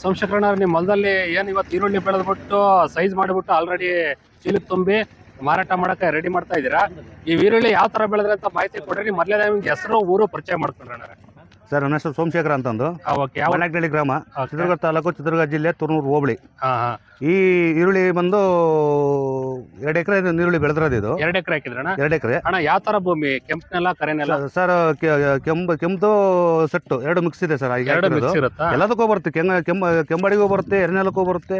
ಸೋಮಶೇಖರಣ್ಣ ನಿಮ್ಮ ಹೊಲದಲ್ಲಿ ಏನ್ ಇವತ್ತು ಈರುಳ್ಳಿ ಬೆಳೆದ್ಬಿಟ್ಟು ಸೈಜ್ ಮಾಡಿಬಿಟ್ಟು ಆಲ್ರೆಡಿ ಚೀಲಕ್ಕೆ ತುಂಬಿ ಮಾರಾಟ ಮಾಡಕ್ಕೆ ರೆಡಿ ಮಾಡ್ತಾ ಇದ್ದೀರಾ? ಈ ಈರುಳ್ಳಿ ಯಾವ ತರ ಬೆಳೆದ್ರೆ ಅಂತ ಮಾಹಿತಿ ಕೊಡ್ರಿ. ಮೊದಲೇ ನಿಮ್ಗೆ ಹೆಸರು, ಊರು ಪರಿಚಯ ಮಾಡ್ಕೊಂಡ್ರಣ್ಣ ಸರ್ ನನ್ನ ಹೆಸರು ಸೋಮಶೇಖರ ಅಂತಂದು. ಓಕೆ. ಯಾವ ಗ್ರಾಮ. ಚಿತ್ರದುರ್ಗ ತಾಲೂಕು ಚಿತ್ರದುರ್ಗ ಜಿಲ್ಲೆ ತುರ್ನೂರು ಹೋಬಳಿ. ಹಾ ಈ ಈರುಳ್ಳಿ ಬಂದು ಎರಡು ಎಕರೆ ಈರುಳ್ಳಿ ಬೆಳೆದಿರೋದು ಇದು. ಎರಡ್ ಎಕರೆ ಎರಡು ಎಕರೆ. ಅಣ್ಣ ಯಾವ ತರ ಭೂಮಿ? ಕೆಂಪನೆಲ್ಲ ಕರೆನೆಲ್ಲ? ಸರ್ ಕೆಂಪು ಕೆಂಪು ಸೆಟ್ಟು ಎರಡು ಮಿಕ್ಸ್ ಇದೆ ಸರ್ ಈಗ ಎಲ್ಲದಕ್ಕೂ ಬರುತ್ತೆ ಕೆಂಗ ಕೆಂಬ ಕೆಂಬಡಿಗೂ ಬರುತ್ತೆ ಎರೆನೆಲಕ್ಕೂ ಬರುತ್ತೆ.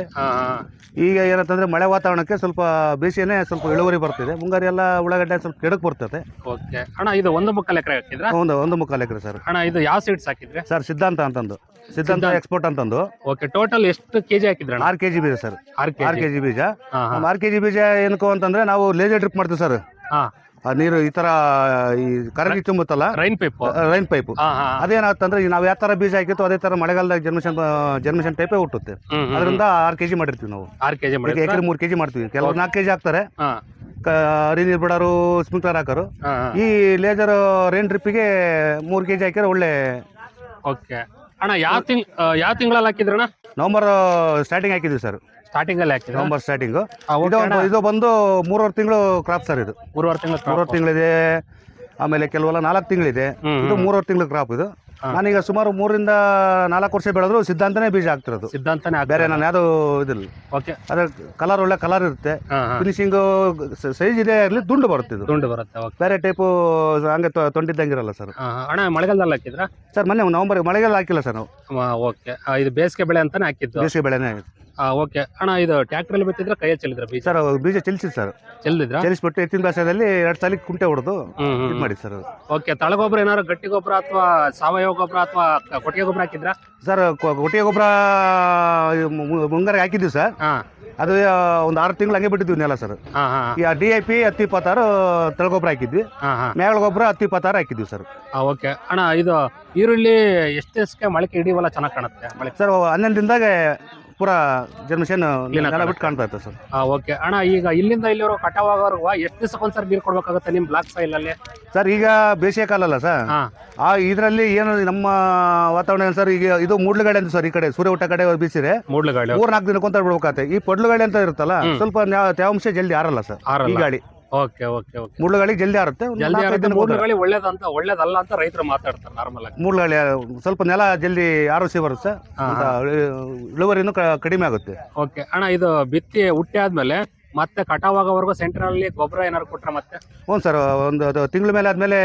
ಈಗ ಏನಂತಂದ್ರೆ ಮಳೆ ವಾತಾವರಣಕ್ಕೆ ಸ್ವಲ್ಪ ಬೇಸಿಗೆನೆ ಸ್ವಲ್ಪ ಇಳುವರಿ ಬರ್ತಿದೆ. ಮುಂಗಾರಿ ಎಲ್ಲ ಉಳ್ಳಾಗಡ್ಡೆ ಸ್ವಲ್ಪ ಕೆಡಕ್ ಬರ್ತದೆ. ಓಕೆ. ಅಣ್ಣ ಇದು ಒಂದು ಮುಕ್ಕಾಲ್ ಎಕರೆ ಹಾಕಿದ್ರ? ಒಂದು ಒಂದು ಮುಕ್ಕಾಲು ಎಕರೆ ಸರ್. ಅಣ್ಣ ಇದು ಯಾವ ಸೀಡ್ಸ್ ಹಾಕಿದ್ರೆ? ಸರ್ ಸಿದ್ಧಾಂತ ಅಂತಂದು. ಸಿದ್ಧಾಂತ. ಎಕ್ಸ್ಪೋರ್ಟ್ ಅಂತಂದು. ಓಕೆ ಟೋಟಲ್ ಎಷ್ಟು ಕೆಜಿ ಹಾಕಿದ್ರೆ ಆರು ಕೆಜಿ ಬೀಜ ಸರ್. ಆರು ಆರು ಕೆಜಿ ಬೀಜ. ಹಾ ಹಾ. ಆರು ಕೆಜಿ ಬೀಜ ಏನಕ್ಕೂ ಅಂತಂದ್ರೆ ನಾವು ಲೇಜರ್ ಡ್ರಿಪ್ ಮಾಡ್ತೀವಿ ಸರ್. ಹಾ. ಆ ನೀರು ಈ ತರ ಈ ಕರಗಿ ತುಂಬುತ್ತಲ್ಲ? ರೈನ್ ಪೈಪ್ ರೈನ್ ಪೈಪ್ ಹಾ ಹಾ. ಅದೇನಾಗ್ತಂದ್ರೆ ಈಗ ನಾವು ಯಾವ ತರ ಬೀಜ ಹಾಕಿತ್ತು ಅದೇ ತರ ಮಳೆಗಾಲದಾಗ ಜನ್ಮಿಷನ್ ಜನ್ಮಿಷನ್ ಟೈಪೇ ಹುಟ್ಟುತ್ತೆ. ಹ್ಮ್, ಹ್ಮ್, ಅದರಿಂದ ಆರು ಕೆಜಿ ಮಾಡಿರ್ತೀವಿ ನಾವು. ಆರು ಕೆಜಿ ಮಾಡಿ ಮೂರು ಕೆಜಿ ಮಾಡ್ತೀವಿ. ಕೆಲವರು ನಾಲ್ಕು ಕೆಜಿ ಹಾಕ್ತಾರೆ. ಹಾ. ಹರಿ ನೀರು ಬಿಡೋರು ಸ್ಪ್ರಿಂಕ್ಲರ್ ಹಾಕೋರು. ಈ ಲೇಜರ್ ರೈನ್ ಡ್ರಿಪ್ಪಿಗೆ ಮೂರು ಕೆಜಿ ಹಾಕಿದ್ರೆ ಒಳ್ಳೆ ಓಕೆ. ಅಣ್ಣ ಯಾವ ತಿಂಗ್ ಯಾವ ತಿಂಗಳಲ್ಲಿ ಹಾಕಿದ್ರಣ್ಣ? ನವಂಬರ್ ಸ್ಟಾರ್ಟಿಂಗ್ ಹಾಕಿದ್ವಿ ಸರ್ ಸ್ಟಾರ್ಟಿಂಗ್ ಅಲ್ಲಿ ಹಾಕಿದ್ವಿ ನವಂಬರ್ ಸ್ಟಾರ್ಟಿಂಗ್ ಇದು ಬಂದು ಮೂರುವರೆ ತಿಂಗಳು ಕ್ರಾಪ್ ಸರ್ ಇದು. ಮೂರುವರೆ ತಿಂಗಳು ಮೂರುವರೆ ತಿಂಗಳಿದೆ ಆಮೇಲೆ ಕೆಲವೆಲ್ಲ ನಾಲ್ಕು ತಿಂಗಳಿದೆ. ಇದು. ಮೂರುವರೆ ತಿಂಗಳು ಕ್ರಾಪ್ ಇದು. ನಾನೀಗ ಸುಮಾರು ಮೂರಿಂದ ನಾಲ್ಕು ವರ್ಷ ಬೆಳೆದ್ರು ಸಿದ್ಧಾಂತನೇ ಬೀಜ ಆಗ್ತಿರೋದು. ಸಿದ್ಧಾಂತನೇ ಬೇರೆ ನಾನು ಯಾವುದು ಇದಿಲ್ಲ. ಓಕೆ ಅದ್ರ ಕಲರ್ ಒಳ್ಳೆ ಕಲರ್ ಇರುತ್ತೆ. ಹಾ ಹಾ. ಫಿನಿಶಿಂಗ್ ಸೈಜ್ ಇದೆ ಇರಲಿ ದುಂಡು ಬರುತ್ತೆ ಇದು. ದುಂಡು ಬರುತ್ತೆ ಓಕೆ ಬೇರೆ ಟೈಪು ಹಂಗೆ ತೊ- ತೊಂಡಿದ್ದಂಗಿರಲ್ಲ ಸರ್ ಹಾ ಹಾ. ಅಣ್ಣ ಮಳೆಗಾಲದಲ್ಲಿ ಹಾಕಿದ್ರ? ಸರ್ ಮೊನ್ನೆ ನವಂಬರ್ ಮಳೆಗಾಲ ಹಾಕಿಲ್ಲ ಸರ್ ನಾವು. ಓಕೆ ಇದು ಬೇಸಿಗೆ ಬೆಳೆ ಅಂತಾನೆ ಹಾಕಿದ್ದು. ಬೇಸಿಗೆ ಬೆಳೆನೇ ಓಕೆ. ಅಣ್ಣ ಇದು ಟ್ರ್ಯಾಕ್ಟರ್ ಅಲ್ಲಿ ಬಿತ್ತಿದ್ರ ಕೈಯಲ್ಲಿ ಚೆಲ್ಲಿದ್ರ ಬೀಜ? ಸರ್ ಬೀಜ ಚೆಲ್ಸಿದ್ ಸರ್. ಚೆಲ್ಲಿದ್ರ? ಚೆಲ್ಲಿಸ್ಬಿಟ್ಟು ಎತ್ತಿನ ಭಾಷೆಯಲ್ಲಿ ಎರಡು ಸಾಲಿ ಕುಂಟೆ ಹೊಡೆದು ಇದು ಮಾಡಿ ಸರ್ ಓಕೆ ತಳಗೊಬ್ಬರ ಏನಾದ್ರು ಗಟ್ಟಿ ಗೊಬ್ಬರ ಅಥವಾ ಸಾವಯವ ಗೊಬ್ಬರ ಅಥವಾ ಕೊಟ್ಟಿಗೆ ಗೊಬ್ಬರ ಹಾಕಿದ್ರ? ಸರ್ ಕೊ- ಕೊಟ್ಟಿಗೆ ಗೊಬ್ಬರ ಮುಂಗಾರಿಗೆ ಹಾಕಿದ್ವಿ ಸರ್. ಹಾ. ಅದು ಒಂದು ಆರು ತಿಂಗಳು ಹಂಗೆ ಬಿಟ್ಟಿದ್ವಿ ನೆಲ ಸರ್. ಹಾ ಹಾ ಈ ಡಿ ಐ ಪಿ ಹತ್ತು ಇಪ್ಪತ್ತಾರು ತಳಗೊಬ್ಬರ ಹಾಕಿದ್ವಿ. ಹಾ ಹಾ. ಮೇಗಳ ಗೊಬ್ಬರ ಹತ್ತು ಇಪ್ಪತ್ತಾರು ಹಾಕಿದ್ವಿ ಸರ್. ಓಕೆ. ಅಣ್ಣ ಇದು ಈರುಳ್ಳಿ ಎಷ್ಟು ದಿವಸಕ್ಕೆ ಮೊಳಕೆ ಹಿಡಿಯುವಲ್ಲ ಚೆನ್ನಾಗಿ ಕಾಣುತ್ತೆ? ಮೊಳಕೆ. ಸರ್ ಹನ್ನೊಂದು ದಿನದಾಗ ಪೂರಾ ಜನ್ಮೇಷನ್ ನೆಲ ಬಿಟ್ಟು ಕಾಣ್ತಾ ಇತ್ತು ಸರ್. ಓಕೆ ಅಣ್ಣ ಈಗ ಇಲ್ಲಿಂದ ಇಲ್ಲಿವರೆಗೂ ಕಟಾವಾಗೋರ್ಗು ಎಷ್ಟು ದಿವಸಕ್ಕೊಂದ್ಸರಿ ನೀರು ಕೊಡ್ಬೇಕಾಗುತ್ತೆ ನಿಮ್ ಬ್ಲಾಕ್ ಸೈಲ್ ಅಲ್ಲಿ? ಸರ್ ಈಗ ಬೇಸಿಗೆ ಕಾಲ ಅಲ್ಲ ಸರ್. ಹಾ. ಆ ಇದರಲ್ಲಿ ಏನು ನಮ್ಮ ವಾತಾವರಣ ಏನು ಸರ್ ಈಗ ಇದು ಮೂಡ್ಲುಗಡೆ ಅಂತ ಸರ್ ಈ ಕಡೆ ಸೂರ್ಯ ಊಟ ಕಡೆ ಬೀಸಿದ್ರೆ ಮೂಡ್ಲುಗಾಳಿ ಮೂರ್ ನಾಲ್ಕು ದಿನಕ್ಕೊಂತ ಬಿಡ್ಬೇಕಾಗತ್ತೆ. ಈ ಪಡ್ಲುಗಾಳಿ ಅಂತ ಇರುತ್ತಲ್ಲ ಸ್ವಲ್ಪ ನ್ಯಾ- ತೇವಾಂಶ ಜಲ್ದಿ ಆರಲ್ಲ ಸರ್ ಈ ಆರಲ್ಲ. ಗಾಳಿ. Okay okay okay. ಜಲ್ದಿ ಆರುತ್ತೆ. ಒಂದು ಜಲ್ದಿ ನಾಲ್ಕೈದು ಆಗುತ್ತೆ. ಒಳ್ಳೇದಂತ ಒಳ್ಳೇದಲ್ಲ ಅಂತ ರೈತರು ಮಾತಾಡ್ತಾರೆ ನಾರ್ಮಲ್ ಆಗಿ. ಮುಳ್ಳುಗಾಳಿ ಸ್ವಲ್ಪ ನೆಲ ಜಲ್ದಿ ಆರೋಸಿ ಬರುತ್ತೆ. ಹಾ, ಅಂತ ಇಳುವರಿನೂ ಕ- ಕಡಿಮೆ ಆಗುತ್ತೆ. ಓಕೆ. ಅಣ್ಣ ಇದು ಬಿತ್ತಿ ಹುಟ್ಟಿ ಆದ್ಮೇಲೆ ಮತ್ತೆ ಕಟಾವಾಗೋವರೆಗೂ ಸೆಂಟರ್ ಅಲ್ಲಿ ಗೊಬ್ಬರ ಏನಾದ್ರು ಕೊಟ್ಟರೆ ಮತ್ತೆ? ಹ್ಞೂ ಸರ್ ಒಂದು ತಿಂಗಳ ಮೇಲೆ ಆದ್ಮೇಲೆ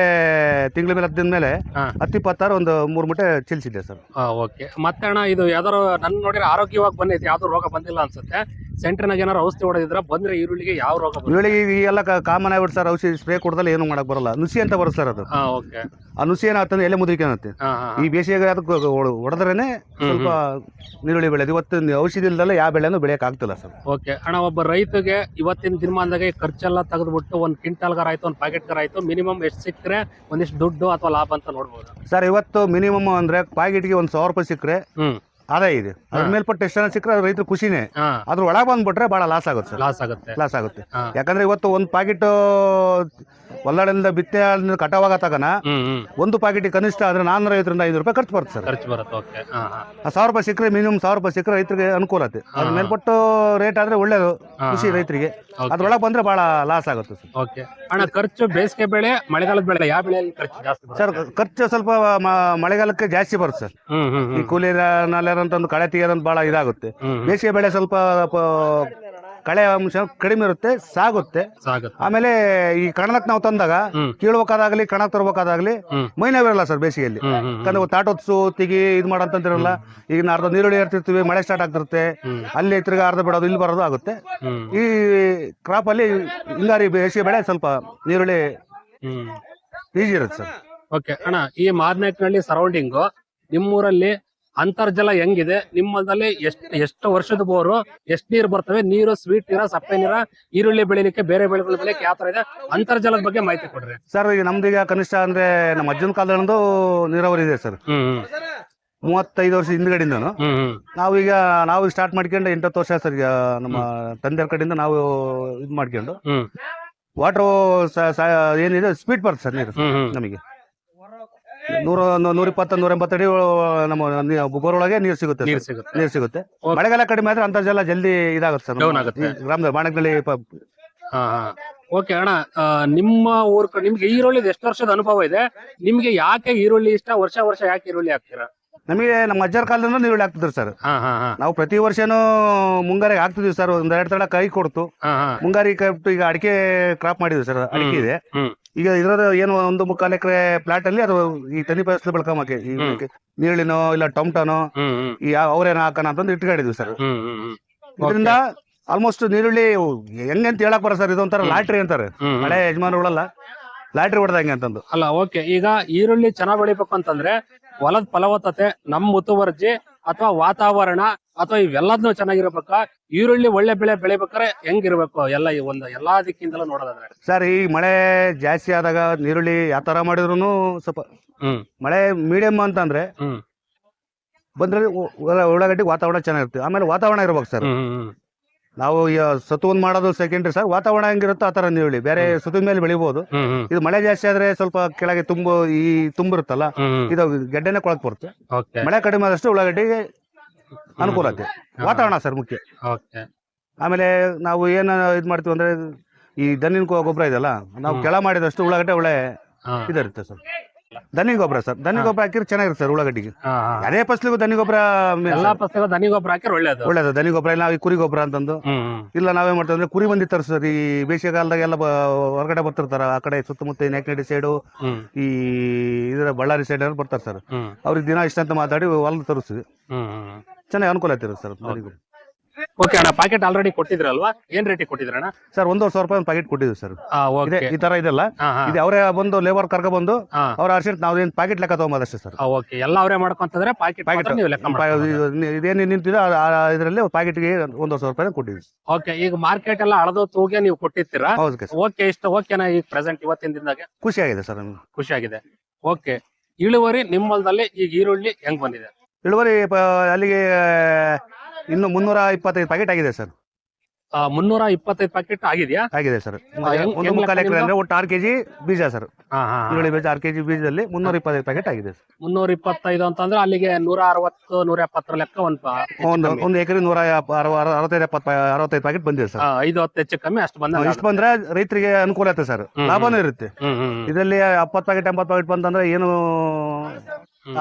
ತಿಂಗಳ ಮೇಲೆ ಹತ್ತು ದಿನ ಮೇಲೆ ಹಾ. ಹತ್ತು ಇಪ್ಪತ್ತಾರು ಒಂದು ಮೂರು ಮೂಟೆ ಚಿಲ್ಸಿದೆ ಸರ್. ಓಕೆ. ಮತ್ತೆ ಅಣ್ಣ ಇದು ಯಾವ್ದಾರು ನನ್ನ ನೋಡಿದ್ರೆ ಆರೋಗ್ಯವಾಗಿ ಬಂದೈತೆ ಯಾವ್ದು ರೋಗ ಬಂದಿಲ್ಲ ಅನ್ಸುತ್ತೆ. ಸೆಂಟರ್ನಾಗ ಏನಾರು ಔಷಧಿ ಹೊಡೆದಿದ್ರ ಬಂದ್ರೆ ಈರುಳ್ಳಿಗೆ ಯಾವ ರೋಗ ಈರುಳ್ಳಿ ಈ ಎಲ್ಲ ಕಾಮನ್ ಆಗ್ಬಿಟ್ಟು ಸರ್ ಔಷಧಿ ಸ್ಪ್ರೇ ಕೊಡ್ದಲ್ಲ ಏನು ಮಾಡಕ್ ಬರಲ್ಲ. ನುಸಿ ಅಂತ ಬರುತ್ತೆ ಸರ್ ಅದು. ಹಾ ಓಕೆ ಆ ನುಸಿ ಏನಾಗ್ತಂದ್ರೆ ಎಲೆ ಮುದ್ರಿಕೆ ಅನ್ನತ್ತೆ. ಹಾ ಹಾ ಈ ಬೇಸಿಗೆ ಅದಕ್ಕೆ ಹೊಡೆದ್ರೇನೆ ಸ್ವಲ್ಪ ನೀರುಳ್ಳಿ ಬೆಳೆದು ಇವತ್ತು ಔಷಧಿ ಇಲ್ದಲ್ಲ ಯಾವ ಬೆಳೆನೂ ಬೆಳೆಯಕ್ ಆಗ್ತಿಲ್ಲ ಸರ್. ಓಕೆ ಅಣ್ಣ ಒಬ್ಬ ರೈತಗೆ ಇವತ್ತಿನ ದಿನಮಾನದಾಗೆ ಖರ್ಚೆಲ್ಲ ತೆಗೆದ್ಬಿಟ್ಟು ಒಂದು ಕ್ವಿಂಟಲ್ಗಾರ ಆಯ್ತು ಒಂದು ಪ್ಯಾಕೆಟ್ಗಾರ ಆಯ್ತು ಮಿನಿಮಮ್ ಎಷ್ಟು ಸಿಕ್ಕರೆ ಒಂದಿಷ್ಟು ದುಡ್ಡು ಅಥವಾ ಲಾಭ ಅಂತ ನೋಡ್ಬೋದು? ಸರ್ ಇವತ್ತು ಮಿನಿಮಮ್ ಅಂದ್ರೆ ಪ್ಯಾಕೆಟ್ಗೆ ಒಂದು ಸಾವಿರ ರೂಪಾಯಿ ಸಿಕ್ಕರೆ ಹ್ಮ್. ಆದಾಯ ಇದೆ. ಅದ್ರ ಮೇಲ್ಪಟ್ಟು ಎಷ್ಟು ಜನ ಸಿಕ್ಕರೆ ರೈತರು ಖುಷಿನೇ. ಅದ್ರ ಒಳಗೆ ಬಂದ್ಬಿಟ್ರೆ ಬಹಳ ಲಾಸ್ ಆಗುತ್ತೆ ಸರ್. ಲಾಸ್ ಆಗುತ್ತೆ. ಲಾಸ್ ಆಗುತ್ತೆ. ಯಾಕಂದ್ರೆ ಇವತ್ತು ಒಂದು ಪ್ಯಾಕೆಟ್ ಹೊಲ್ಲಾಡಿಂದ ಬಿತ್ತೆ ಕಟಾವಾಗ ತಗನ ಒಂದು ಪ್ಯಾಕೆಟ್ ಕನಿಷ್ಠ ಆದ್ರೆ ನಾನ್ನೂರ ಐವತ್ತರಿಂದ ಐನೂರು ರೂಪಾಯಿ ಖರ್ಚು ಬರುತ್ತೆ ಸರ್. ಖರ್ಚು ಬರುತ್ತೆ ಓಕೆ ಸಾವಿರ ರೂಪಾಯಿ ಸಿಕ್ಕರೆ ಮಿನಿಮಮ್ ಸಾವಿರ ರೂಪಾಯಿ ಸಿಕ್ಕರೆ ರೈತರಿಗೆ ಅನುಕೂಲ ಆಗುತ್ತೆ ಅದ್ರ ಮೇಲ್ಪಟ್ಟು ರೇಟ್ ಆದ್ರೆ ಒಳ್ಳೇದು ಖುಷಿ ರೈತರಿಗೆ. ಅದ್ರೊಳಗೆ ಬಂದ್ರೆ ಬಹಳ ಲಾಸ್ ಆಗುತ್ತೆ ಸರ್. ಓಕೆ ಅಣ್ಣ ಖರ್ಚು ಬೇಸಿಗೆ ಬೆಳೆ ಮಳೆಗಾಲದ ಬೆಳೆ ಯಾವ ಬೆಳೆಯಲ್ಲಿ ಖರ್ಚು ಜಾಸ್ತಿ ಸರ್ ಖರ್ಚು ಸ್ವಲ್ಪ ಮಳೆಗಾಲಕ್ಕೆ ಜಾಸ್ತಿ ಬರುತ್ತೆ ಸರ್. ಈ ಹ್ಮ್ ಕೂಲಿ ಅಂತ ಒಂದು ಕಳೆ ತೆಗಿಯೋದಂತ ಬಹಳ ಇದಾಗುತ್ತೆ ಬೇಸಿಗೆ ಬೆಳೆ ಸ್ವಲ್ಪ ಪ- ಕಳೆ ಅಂಶ ಕಡಿಮೆ ಇರುತ್ತೆ ಸಾಗುತ್ತೆ. ಸಾಗುತ್ತೆ. ಆಮೇಲೆ ಈ ಕಣಕ್ ನಾವು ತಂದಾಗ. ಕೀಳ್ಬೇಕಾದಾಗ್ಲಿ ತರಬೇಕಾದಾಗ್ಲಿ ತರ್ಬೇಕಾದಾಗ್ಲಿ. ಮೈನ ಬರಲ್ಲ ಸರ್ ಬೇಸಿಗೆಯಲ್ಲಿ. ಯಾಕಂದ್ರೆ ತಾಟೊತ್ಸು ತಿಗಿ ಇದು ಮಾಡಂತಿರಲ್ಲ ಈಗ ನಾ ಅರ್ಧ ನೀರುಳ್ಳಿ ಇರ್ತಿರ್ತೀವಿ ಮಳೆ ಸ್ಟಾರ್ಟ್ ಆಗ್ತಿರುತ್ತೆ ಅಲ್ಲಿ ತಿರ್ಗಾ ಅರ್ಧ ಬಿಡೋದು ಇಲ್ಲಿ ಬರೋದು ಆಗುತ್ತೆ. ಈ ಕ್ರಾಪ್ ಅಲ್ಲಿ ಹಿಂಗಾರಿ ಬೇಸಿಗೆ ಬೆಳೆ ಸ್ವಲ್ಪ ನೀರುಳ್ಳಿ ಈಜಿ ಇರುತ್ತೆ ಸರ್. ಓಕೆ ಅಣ್ಣ ಈ ಮಾರ್ನಾಯ್ಕನಹಳ್ಳಿ ಸರೌಂಡಿಂಗು ನಿಮ್ಮೂರಲ್ಲಿ ಅಂತರ್ಜಲ ಹೆಂಗಿದೆ? ನಿಮ್ಮಲ್ಲಿ ಎಷ್ಟು ಎಷ್ಟು ವರ್ಷದ ಬೋರು ಎಷ್ಟು ನೀರು ಬರ್ತವೆ? ನೀರು ಸ್ವೀಟ್ ನೀರ ಸಪ್ಪೆ ನೀರ ಈರುಳ್ಳಿ ಬೆಳಿಲಿಕ್ಕೆ ಬೇರೆ ಬೆಳೆಗಳ ಬೆಳಿಲಿಕ್ಕೆ ಯಾವ ತರ ಇದೆ? ಅಂತರ್ಜಲದ ಬಗ್ಗೆ ಮಾಹಿತಿ ಕೊಡ್ರಿ. ಸರ್ ಈಗ ನಮ್ದೀಗ ಕನಿಷ್ಠ ಅಂದ್ರೆ ನಮ್ಮ ಅಜ್ಜನ ಕಾಲದಿಂದೂ ನೀರಾವರಿ ಇದೆ ಸರ್. ಮೂವತ್ತೈದು ವರ್ಷ ಹಿಂದ್ಗಡೆಯಿಂದನು. ನಾವೀಗ ನಾವು ಸ್ಟಾರ್ಟ್ ಮಾಡ್ಕೊಂಡು ಎಂಟತ್ತು ವರ್ಷ ಸರ್ ಈಗ ನಮ್ಮ ತಂದೆಯವ್ರ ಕಡೆಯಿಂದ ನಾವು ಇದು ಮಾಡ್ಕೊಂಡು. ವಾಟರ್ ಏನಿದೆ? ಸ್ಪೀಡ್ ಬರುತ್ತೆ ಸರ್ ನೀರು. ನಮಗೆ. ನೂರ ನೂರ ಇಪ್ಪತ್ತ ನೂರ ಎಂಬತ್ತಡಿ ನಮ್ಮ ನೀ- ಬೋರ್ ಒಳಗೆ ನೀರು ಸಿಗುತ್ತೆ ನೀರು. ಸಿಗುತ್ತೆ ನೀರು ಸಿಗುತ್ತೆ. ಮಳೆಗಾಲ ಕಡಿಮೆ ಆದ್ರೆ ಅಂತರ್ಜಲ ಜಲ್ದಿ ಇದಾಗುತ್ತೆ ಸರ್ Down ಆಗುತ್ತೆ. ಈ ಬಾಣಕಲ್ಲಿ ಹಾ ಹಾ ಓಕೆ ಅಣ್ಣ ನಿಮ್ಮ ಊರ್ ನಿಮ್ಗೆ ಈರುಳ್ಳಿ ಎಷ್ಟು ವರ್ಷದ ಅನುಭವ ಇದೆ ನಿಮ್ಗೆ ಯಾಕೆ ಈರುಳ್ಳಿ ಇಷ್ಟ ವರ್ಷ ವರ್ಷ ಯಾಕೆ ಈರುಳ್ಳಿ ಹಾಕ್ತೀರಾ ನಮಗೆ ನಮ್ಮ ಅಜ್ಜರ ಕಾಲದಿಂದ ನೀರುಳ್ಳಿ ಹಾಕ್ತಿದ್ರು ಸರ್. ನಾವು ಪ್ರತಿ ವರ್ಷನೂ ಮುಂಗಾರಿಗೆ ಹಾಕ್ತಿದ್ವಿ ಸರ್. ಒಂದ್ ಎರಡು ತಡ ಕೈ ಕೊಡ್ತು. ಮುಂಗಾರಿ ಕೈ ಈಗ ಅಡಿಕೆ ಕ್ರಾಪ್ ಮಾಡಿದ್ವಿ ಸರ್. ಅಡಿಕೆ ಇದೆ. ಈಗ ಇದ್ರದ ಏನು ಒಂದು ಮುಕ್ಕಾಲು ಎಕರೆ ಪ್ಲಾಟ್ ಅಲ್ಲಿ ಅದು ಈ ತನಿ ಫಸಲು ಬೆಳ್ಕೊಂಬಕ್ಕೆ ಈ ನೀರುಳ್ಳಿನೋ ಇಲ್ಲ ಟೊಮ್ಟನೋ ಈ ಅವ್ರೇನ ಹಾಕೋಣ ಅಂತಂದು ಇಟ್ಕೊಂಡಿದ್ವಿ ಸರ್. ಇದರಿಂದ ಆಲ್ಮೋಸ್ಟ್ ನೀರುಳ್ಳಿ ಹೆಂಗೆ ಅಂತ ಹೇಳಕ್ ಬರ ಸರ್. ಇದೊಂಥರ. ಲಾಟ್ರಿ ಅಂತಾರೆ. ಹಳೆ ಯಜಮಾನರುಗಳಲ್ಲ ಲಾಟ್ರಿ ಹೊಡೆದಂಗೆ ಅಂತಂದು. ಅಲ್ಲ ಓಕೆ ಈಗ ಈರುಳ್ಳಿ ಚೆನ್ನಾಗಿ ಬೆಳಿಬೇಕು ಅಂತಂದ್ರೆ ಹೊಲದ ಫಲವತ್ತತೆ ನಮ್ಮ ಮುತುವರ್ಜಿ ಅಥವಾ ವಾತಾವರಣ ಅಥವಾ ಇವೆಲ್ಲದನ್ನು ಚೆನ್ನಾಗಿರ್ಬೇಕ. ಈರುಳ್ಳಿ ಒಳ್ಳೆ ಬೆಳೆ ಬೆಳಿಬೇಕಾರೆ ಹೆಂಗಿರ್ಬೇಕು ಎಲ್ಲ ಈ ಒಂದು ಎಲ್ಲಾ ದಿಕ್ಕಿಂದಲೂ ನೋಡೋದಾದ್ರೆ. ಸರ್ ಈ ಮಳೆ ಜಾಸ್ತಿ ಆದಾಗ ನೀರುಳ್ಳಿ ಯಾವ ತರ ಮಾಡಿದ್ರು ಸ್ವಲ್ಪ ಹ್ಮ್. ಮಳೆ ಮೀಡಿಯಂ ಅಂತಂದ್ರೆ ಬಂದ್ರೆ ಉಳ್ಳಾಗಡ್ಡಿ ವಾತಾವರಣ ಚೆನ್ನಾಗಿರುತ್ತೆ. ಆಮೇಲೆ ವಾತಾವರಣ ಇರ್ಬೇಕು ಸರ್. ಹ್ಮ್. ನಾವು ಸತುವನ್ ಮಾಡೋದು ಸೆಕೆಂಡ್ರಿ ಸರ್ ವಾತಾವರಣ ಹೆಂಗಿರುತ್ತೋ ಆ ತರ ಹೇಳಿ. ಬೇರೆ ಸತುವಿನ ಮೇಲೆ ಬೆಳಿಬಹುದು ಇದು ಮಳೆ ಜಾಸ್ತಿ ಆದ್ರೆ ಸ್ವಲ್ಪ ಕೆಳಗೆ ತುಂಬು ಈ ತುಂಬಿರುತ್ತಲ್ಲ ಇದು ಗೆಡ್ಡೆನೆ ಕೊಳಕ್ ಬರುತ್ತೆ. ಮಳೆ ಕಡಿಮೆ ಆದಷ್ಟು ಉಳ್ಳಾಗಡ್ಡಿಗೆ ಅನುಕೂಲ ಆಗುತ್ತೆ ವಾತಾವರಣ ಸರ್ ಮುಖ್ಯ. ಆಮೇಲೆ ನಾವು ಏನ್ ಇದ್ ಮಾಡ್ತೀವಿ ಅಂದ್ರೆ ಈ ದನ್ನಿನ ಗೊಬ್ಬರ ಇದೆಯಲ್ಲ ನಾವು. ಕೆಳ ಮಾಡಿದಷ್ಟು ಉಳ್ಳಾಗಡ್ಡೆ ಒಳ್ಳೆ ಇದಿರುತ್ತೆ ಸರ್. ದನಿ ಗೊಬ್ಬರ ಸರ್. ದನಿ ಗೊಬ್ಬರ ಹಾಕಿದ್ರೆ ಚೆನ್ನಾಗಿರುತ್ತೆ ಸರ್ ಉಳ್ಳಾಗಡ್ಡಿಗೆ. ಅದೇ ಫಸಲಿಗೂ ದನಿ ಗೊಬ್ಬರ ಎಲ್ಲಾ ದನಿ ಗೊಬ್ಬರ ಹಾಕಿ ಒಳ್ಳೇದು. ಒಳ್ಳೇದು. ದನಿ ಗೊಬ್ಬರ ಇಲ್ಲ ಈ ಕುರಿ ಗೊಬ್ಬರ ಅಂತಂದು ಇಲ್ಲ ನಾವೇನ್ ಮಾಡ್ತೇವೆ ಅಂದ್ರೆ ಕುರಿ ಬಂದಿ ಸರ್ ಈ ಬೇಸಿಗೆಗಾಲದಾಗ ಎಲ್ಲ ಹೊರಗಡೆ ಬರ್ತಿರ್ತಾರ. ಆ ಕಡೆ ಸುತ್ತಮುತ್ತ ನೆಕ್ನಡಿ ಸೈಡು ಈ ಇದರ ಬಳ್ಳಾರಿ ಸೈಡ್ ಅಲ್ಲಿ ಬರ್ತಾರೆ ಸರ್. ಅವ್ರಿಗೆ ದಿನ ಇಷ್ಟ ಅಂತ ಮಾತಾಡಿ ಹೊಲದ ತರಿಸ್ತೀವಿ. ಚೆನ್ನಾಗಿ ಅನುಕೂಲ ಆಗ್ತಿರುತ್ತೆ ಸರ್. ಓಕೆ ಅಣ್ಣ ಪ್ಯಾಕೆಟ್ ಆಲ್ರೆಡಿ ಕೊಟ್ಟಿದ್ರಲ್ವಾ? ಏನ್ ರೇಟಿಗೆ ಕೊಟ್ಟಿದ್ರಣ್ಣ? ಸರ್ ಒಂದೂವರೆ ಸಾವಿರ ರೂಪಾಯಿ ಒಂದು ಪ್ಯಾಕೆಟ್ ಕೊಟ್ಟಿದ್ವಿ ಸರ್ ಇದೆ ಓಕೆ ಈ ತರ ಇದೆಲ್ಲ ಇದು ಅವರೇ ಬಂದು ಲೇಬರ್ ಕರ್ಕ ಬಂದು ಅವ್ರ ಅರ್ಶಿಟ್ ನಾವು ಏನ್ ಪ್ಯಾಕೆಟ್ ಲೆಕ್ಕ ತಗೊಂಬೋದಷ್ಟೇ ಸರ್ ಓಕೆ ಎಲ್ಲ ಅವರೇ ಮಾಡ್ಕೊಂತಂದ್ರೆ ಪ್ಯಾಕೆಟ್ ಪ್ಯಾಕೆಟ್ ನೀವು ಲೆಕ್ಕ. ಇದೇನು ನಿಂತಿದೆ ಇದರಲ್ಲಿ ಪ್ಯಾಕೆಟ್ಗೆ ಒಂದೂವರೆ ಸಾವಿರ ರೂಪಾಯಿ ಕೊಟ್ಟಿದ್ವಿ ಓಕೆ ಈಗ ಮಾರ್ಕೆಟ್ ಎಲ್ಲ ಅಳದು ತೂಗೆ ನೀವು ಕೊಟ್ಟಿರ್ತೀರಾ? ಓಕೆ ಇಷ್ಟ ಓಕೆನಾ ಈಗ ಪ್ರೆಸೆಂಟ್ ಇವತ್ತಿನ ದಿನದಾಗ? ಖುಷಿ ಆಗಿದೆ ಸರ್ ನಮ್ಗೆ. ಖುಷಿಯಾಗಿದೆ ಓಕೆ ಇಳುವರಿ ನಿಮ್ಮಲ್ದಲ್ಲಿ ಈಗ ಈರುಳ್ಳಿ ಹೆಂಗ್ ಬಂದಿದೆ? ಇಳುವರಿ ಅಲ್ಲಿಗೆ ಇನ್ನು ಮುನ್ನೂರ ಇಪ್ಪತ್ತೈದು ಪ್ಯಾಕೆಟ್ ಆಗಿದೆ ಸರ್. ಮುನ್ನೂರ ಇಪ್ಪತ್ತೈದು ಪ್ಯಾಕೆಟ್ ಆಗಿದೆಯಾ? ಆಗಿದೆ ಸರ್. ಒಂದು ಮುಕ್ಕಾಲು ಎಕರೆ ಅಂದ್ರೆ ಒಟ್ಟು ಆರು ಕೆಜಿ ಬೀಜ ಸರ್. ಈರುಳ್ಳಿ ಬೀಜ ಆರು ಕೆಜಿ ಬೀಜದಲ್ಲಿ ಮುನ್ನೂರ ಇಪ್ಪತ್ತೈದು ಪ್ಯಾಕೆಟ್ ಆಗಿದೆ ಸರ್. ಮುನ್ನೂರ ಇಪ್ಪತ್ತೈದು ಅಂತಂದ್ರೆ ಅಲ್ಲಿಗೆ ನೂರ ಅರವತ್ತು ನೂರ ಎಪ್ಪತ್ತರ ಲೆಕ್ಕ ಒಂದ್ ಒಂದು ಎಕರೆ ನೂರ ಅರವ- ಅರವ- ಅರವತ್ತೈದು ಎಪ್ಪತ್ತು ಅರವತ್ತೈದು ಪ್ಯಾಕೆಟ್ ಬಂದಿದೆ ಸರ್. ಐದು ಹತ್ತು ಹೆಚ್ಚು ಕಮ್ಮಿ ಅಷ್ಟು ಬಂದ ಇಷ್ಟು ಬಂದ್ರೆ ರೈತರಿಗೆ ಅನುಕೂಲ ಆಗುತ್ತೆ ಸರ್. ಲಾಭನೂ ಇರುತ್ತೆ. ಇದರಲ್ಲಿ ಎಪ್ಪತ್ತು ಪ್ಯಾಕೆಟ್ ಎಂಬತ್ತು ಪ್ಯಾಕೆಟ್ ಬಂತಂದ್ರೆ ಏನು.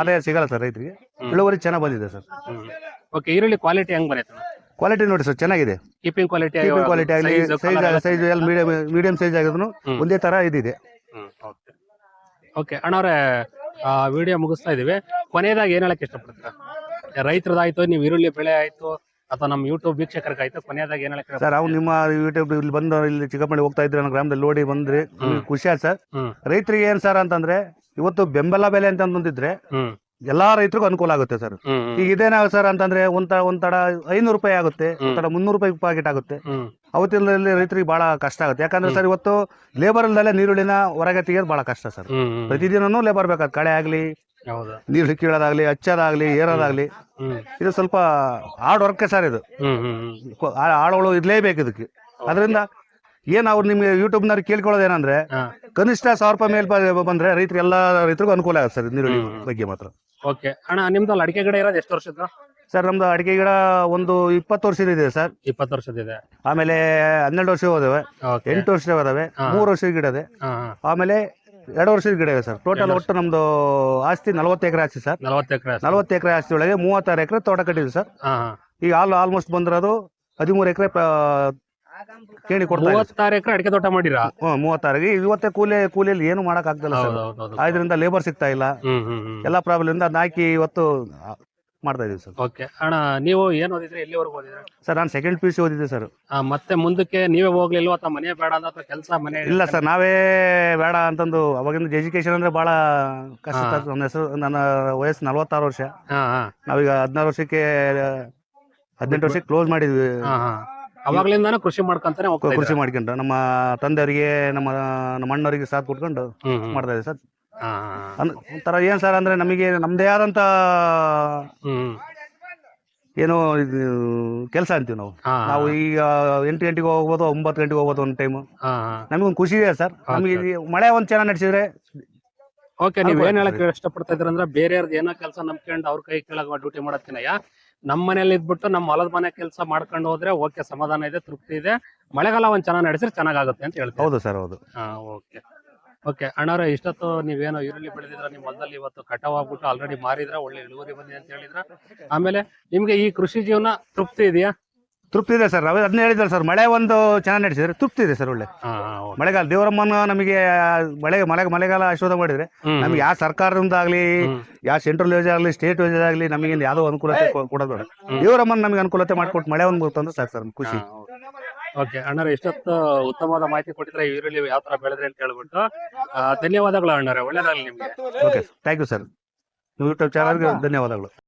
ಆದಾಯ ಸಿಗಲ್ಲ ಸರ್ ರೈತರಿಗೆ. ಇಳುವರಿ ಚೆನ್ನಾಗಿ ಬಂದಿದೆ ಸರ್. ಓಕೆ ಈರುಳ್ಳಿ ಕ್ವಾಲಿಟಿ ಹೆಂಗ್ ಬರುತ್ತೆ ಕ್ವಾಲಿಟಿ ನೋಡಿ ಸರ್ ಚೆನ್ನಾಗಿದೆ. ಕೀಪಿಂಗ್ ಕ್ವಾಲಿಟಿ ಕೀಪಿಂಗ್ ಕ್ವಾಲಿಟಿ ಆಗಲಿ ಸೈಜ್ ಸೈಜ್ ಎಲ್ಲ ಮೀಡಿಯಂ ಮೀಡಿಯಂ ಸೈಜ್ ಆಗಿದ್ರು. ಒಂದೇ ತರ ಇದಿದೆ. ಓಕೆ ಅಣ್ಣವ್ರೆ ವಿಡಿಯೋ ಮುಗಿಸ್ತಾ ಇದೀವಿ ಕೊನೆಯದಾಗಿ ಏನ್ ಹೇಳಕ್ ಇಷ್ಟಪಡ್ತೀರಾ? ರೈತರದಾಯ್ತು ನೀವು ಈರುಳ್ಳಿ ಬೆಳೆ ಆಯ್ತು ಅಥವಾ ನಮ್ಮ ಯೂಟ್ಯೂಬ್ ವೀಕ್ಷಕರಿಗಾಯ್ತು ಕೊನೆಯದಾಗ ಏನ್ ಹೇಳಕ್ ಸರ್ ಅವ್ನು ನಿಮ್ಮ ಯೂಟ್ಯೂಬ್ ಇಲ್ಲಿ ಬಂದು ಇಲ್ಲಿ ಚಿಕ್ಕಮಳ್ಳಿ ಹೋಗ್ತಾ ಇದ್ರೆ ನನ್ನ ಗ್ರಾಮದಲ್ಲಿ ನೋಡಿ ಬಂದ್ರಿ. ಖುಷಿ ಆಯ್ತು ಸರ್. ರೈತರಿಗೆ ಏನ್ ಸರ್ ಅಂತಂದ್ರೆ ಇವತ್ತು ಬೆಂಬಲ ಬೆಲೆ ಅಂತ ಅಂದಿದ್ರೆ ಎಲ್ಲಾ ರೈತರಿಗೂ ಅನುಕೂಲ ಆಗುತ್ತೆ ಸರ್. ಈಗ ಇದೇನಾಗ ಸರ್ ಅಂತಂದ್ರೆ ಒಂದ್ ತಡ ಐನೂರು ರೂಪಾಯಿ ಆಗುತ್ತೆ ಒಂದ್ ತಡ ಮುನ್ನೂರು ರೂಪಾಯಿ ಪಾಕೆಟ್ ಆಗುತ್ತೆ. ಅವತ್ತಿನಲ್ಲಿ ರೈತರಿಗೆ ಬಹಳ ಕಷ್ಟ ಆಗುತ್ತೆ. ಯಾಕಂದ್ರೆ ಸರ್ ಇವತ್ತು ಲೇಬರ್ ಇಲ್ದಲೆ ನೀರುಳ್ಳಿನ ಹೊರಗೆ ತೆಗಿಯೋದು ಬಹಳ ಕಷ್ಟ ಸರ್. ಪ್ರತಿದಿನೂ. ಪ್ರತಿದಿನನೂ ಲೇಬರ್ ಬೇಕಾದ ಕಳೆ ಆಗ್ಲಿ ನೀರು ಕೀಳೋದಾಗ್ಲಿ ಹಚ್ಚೋದಾಗ್ಲಿ ಏರೋದಾಗ್ಲಿ ಇದು ಸ್ವಲ್ಪ ಹಾರ್ಡ್ ವರ್ಕ್ ಸರ್ ಇದು. ಆಳುಗಳು ಇರ್ಲೇಬೇಕು ಇದಕ್ಕೆ. ಅದರಿಂದ ಏನ್ ಅವ್ರು ನಿಮ್ಗೆ ಯೂಟ್ಯೂಬ್ನಲ್ಲಿ ಕೇಳ್ಕೊಳ್ಳೋದು ಏನಂದ್ರೆ ಕನಿಷ್ಠ ಸಾವಿರ ರೂಪಾಯಿ ಮೇಲ್ ಬಂದ್ರೆ ರೈತರು ಎಲ್ಲಾ ರೈತರಿಗೂ ಅನುಕೂಲ ಆಗುತ್ತೆ ಸರ್ ನೀರುಳ್ಳಿ ಹ್ಮ್. ಬಗ್ಗೆ ಮಾತ್ರ. ಓಕೆ. ಅಣ್ಣ ನಿಮ್ದು ಅಡಿಕೆ ಗಿಡ ಇರೋದು ಎಷ್ಟು ವರ್ಷದ ಸರ್ ನಮ್ದು ಅಡಿಕೆ ಗಿಡ ಒಂದು ಇಪ್ಪತ್ತು ವರ್ಷದ ಇದೆ ಸರ್. ಇಪ್ಪತ್ತು ವರ್ಷದಿದೆ ಆಮೇಲೆ ಹನ್ನೆರಡು ವರ್ಷ ಹೋದವೆ. ಎಂಟು ವರ್ಷ ಹೋದವೆ. ಮೂರು ವರ್ಷದ ಗಿಡ ಇದೆ. ಆಮೇಲೆ ಎರಡು ವರ್ಷದ ಗಿಡ ಇದೆ ಸರ್. ಟೋಟಲ್ ಒಟ್ಟು ನಮ್ದು ಆಸ್ತಿ ನಲವತ್ತು ಎಕರೆ ಆಸ್ತಿ ಸರ್. ನಲವತ್ತು ಎಕರೆ ನಲವತ್ತು ಎಕರೆ ಆಸ್ತಿ ಒಳಗೆ ಮೂವತ್ತಾರು ಎಕರೆ ತೋಟ ಕಟ್ಟಿದೆ ಸರ್. ಈಗ ಆಲ್ ಆಲ್ಮೋಸ್ಟ್ ಬಂದಿರೋದು ಹದಿಮೂರು ಎಕರೆ ಕೇಳಿ ಕೊಡ್ತಾ ಮೂವತ್ತಾರು ಎಕರೆ ಅಡಿಕೆ ತೋಟ ಮಾಡಿರಾ? ಹ್ಮ್ ಮೂವತ್ತಾರಿಗೆ. ಇವತ್ತೇ ಕೂಲಿ ಕೂಲಿಯಲ್ಲಿ ಏನು ಮಾಡಕ್ ಆಗ್ತಿಲ್ಲ ಸರ್ ಆದ್ರಿಂದ ಲೇಬರ್ ಸಿಗ್ತಾ ಇಲ್ಲ. ಹ್ಮ್ ಹ್ಮ್ ಹ್ಮ್. ಎಲ್ಲಾ ಪ್ರಾಬ್ಲಮ್ ಇಂದ ನಾಕಿ ಇವತ್ತು ಆ, ಮಾಡ್ತಾ ಇದೀವಿ ಸರ್. ಓಕೆ. ಅಣ್ಣ ನೀವು ಏನ್ ಓದಿದ್ರಿ? ಎಲ್ಲಿವರೆಗೂ ಓದಿದ್ರಿ? ಸರ್ ನಾನು ಸೆಕೆಂಡ್ ಪಿ ಯು ಸಿ ಓದಿದ್ದೆ ಸರ್. ಆ, ಮತ್ತೆ ಮುಂದಕ್ಕೆ ನೀವೇ ಹೋಗ್ಲಿಲ್ವಾ ಅಥವಾ ಮನೆ ಬೇಡ ಅಂತ ಅಥವಾ ಕೆಲಸ ಮನೆ ಇಲ್ಲ ಸರ್ ನಾವೇ ಬೇಡ ಅಂತಂದು ಅವಾಗಿಂದ ಎಜುಕೇಶನ್ ಅಂದ್ರೆ ಬಹಳ ಕಷ್ಟ. ನನ್ನ ಹೆಸರು ನನ್ನ ವಯಸ್ಸು ನಲವತ್ತಾರು ವರ್ಷ. ಹಾ ಹಾ. ನಾವೀಗ ಹದಿನಾರು ವರ್ಷಕ್ಕೆ ಹದಿನೆಂಟು ವರ್ಷಕ್ಕೆ ಕ್ಲೋಸ್ ಮಾಡಿದ್ವಿ. ಹಾ ಹಾ. ಅವಾಗ್ಲಿಂದಾನು ಕೃಷಿ ಮಾಡ್ಕೊಂತಾನೆ ಹೋಗ್ತಾ ಕೃಷಿ ಮಾಡ್ಕೊಂಡ್ರ ಮಾಡ್ಕೊಂಡು ನಮ್ಮ ತಂದೆಯವರಿಗೆ ನಮ್ಮ ನಮ್ಮ ಅಣ್ಣವರಿಗೆ ಸಾಥ್ ಕೊಟ್ಕೊಂಡು ಹ್ಮ್ ಹ್ಮ್. ಮಾಡ್ತಾ ಇದ್ದೀವಿ ಸರ್ ಹಾ ಹಾ ಹಾ. ಅಂದ್- ಒಂಥರ ಏನ್ ಸರ್ ಅಂದ್ರೆ ನಮಗೆ ನಮ್ದೇ ಆದಂತ ಹ್ಮ್. ಏನೋ ಇದು ಕೆಲಸ ಅಂತೀವಿ ನಾವು ಹಾ ಹಾ. ನಾವು ಈಗ ಎಂಟು ಗಂಟೆಗೆ ಹೋಗ್ಬೋದು ಒಂಬತ್ತು ಗಂಟೆಗೆ ಹೋಗ್ಬೋದು ಒಂದು ಟೈಮ್ ಹಾ ಹಾ. ನಮಗೊಂದು ಖುಷಿ ಇದೆ ಸರ್ ನಮಗೆ ಮಳೆ ಒಂದ್ ಚೆನ್ನಾಗಿ ನಡೆಸಿದ್ರೆ ಓಕೆ ನೀವ್ ಏನ್. ಹೇಳಕ್ ಇಷ್ಟಪಡ್ತಾ ಇದ್ರ ಅಂದ್ರೆ ಬೇರೆಯವ್ರದ್ದು ಏನೋ ಕೆಲಸ ನಂಬ್ಕೊಂಡು ಅವ್ರ ಕೈ ಕೆಳಗ ಡ್ಯೂಟಿ ಮಾಡೋದ್ಕಿನಯ್ಯ ನಮ್ಮ ಮನೇಲಿ ಇದ್ಬಿಟ್ಟು ನಮ್ಮ ಹೊಲದ ಮನೆ ಕೆಲಸ ಮಾಡ್ಕೊಂಡು ಹೋದ್ರೆ ಓಕೆ ಸಮಾಧಾನ ಇದೆ ತೃಪ್ತಿ ಇದೆ. ಮಳೆಗಾಲ ಒಂದ್ ಚೆನ್ನಾಗಿ ನಡೆಸಿದ್ರೆ ಚೆನ್ನಾಗಾಗುತ್ತೆ ಅಂತ ಹೇಳ್ತಾರೆ ಹೌದು ಸರ್ ಹೌದು. ಹಾ ಓಕೆ. ಓಕೆ ಅಣ್ಣವ್ರೆ ಇಷ್ಟೊತ್ತು ನೀವೇನೋ ಈರುಳ್ಳಿ ಬೆಳೆದಿದ್ರ ನಿಮ್ಮ ಹೊಲದಲ್ಲಿ ಇವತ್ತು ಕಟಾವ್ ಆಗ್ಬಿಟ್ಟು ಆಲ್ರೆಡಿ ಮಾರಿದ್ರ ಒಳ್ಳೆ ಇಳುವರಿ ಬಂದಿದೆ ಅಂತ ಹೇಳಿದ್ರ. ಆಮೇಲೆ ನಿಮ್ಗೆ ಈ ಕೃಷಿ ಜೀವನ ತೃಪ್ತಿ ಇದೆಯಾ? ತೃಪ್ತಿ ಇದೆ ಸರ್. ಅವೇ ಅದನ್ನ ಹೇಳಿದ್ರೆ ಸರ್ ಮಳೆ ಒಂದು ಚೆನ್ನಾಗಿ ನಡೆಸಿದ್ರೆ ತೃಪ್ತಿ ಇದೆ ಸರ್ ಒಳ್ಳೆ. ಮಳೆಗಾಲ ದೇವರಮ್ಮನ ನಮಗೆ ಮಳೆ ಮಳೆ ಮಳೆಗಾಲ ಆಶೀರ್ವಾದ ಮಾಡಿದ್ರೆ ನಮ್ಗೆ ಯಾವ ಸರ್ಕಾರದಿಂದ ಆಗ್ಲಿ. ಯಾವ ಸೆಂಟ್ರಲ್ ಯೋಜನೆ ಆಗಲಿ ಸ್ಟೇಟ್ ಯೋಜನೆ ಆಗಲಿ ನಮಗೆ ಯಾವ್ದೋ ಅನುಕೂಲತೆ ಕೊ- ಕೊಡೋದು. ದೇವರಮ್ಮನ ನಮಗೆ ಅನುಕೂಲತೆ ಮಾಡ್ಕೊಟ್ಟು ಮಳೆ ಒಂದು ಬಂದ್ರೆ ಸಾಕು ಸರ್ ಖುಷಿ. ಓಕೆ ಅಣ್ಣರ ಇಷ್ಟೊತ್ತು ಉತ್ತಮವಾದ ಮಾಹಿತಿ ಕೊಟ್ಟಿದ್ರೆ ಈರುಳ್ಳಿ ಯಾವ ತರ ಬೆಳೆದ್ರಿ ಅಂತ ಹೇಳ್ಬಿಟ್ಟು ಧನ್ಯವಾದಗಳು ಅಣ್ಣರೇ ಒಳ್ಳೇದಾಗಲಿ ನಿಮ್ಗೆ. Okay thank you sir YouTube ಚಾನಲ್ಗೆ ಧನ್ಯವಾದಗಳು.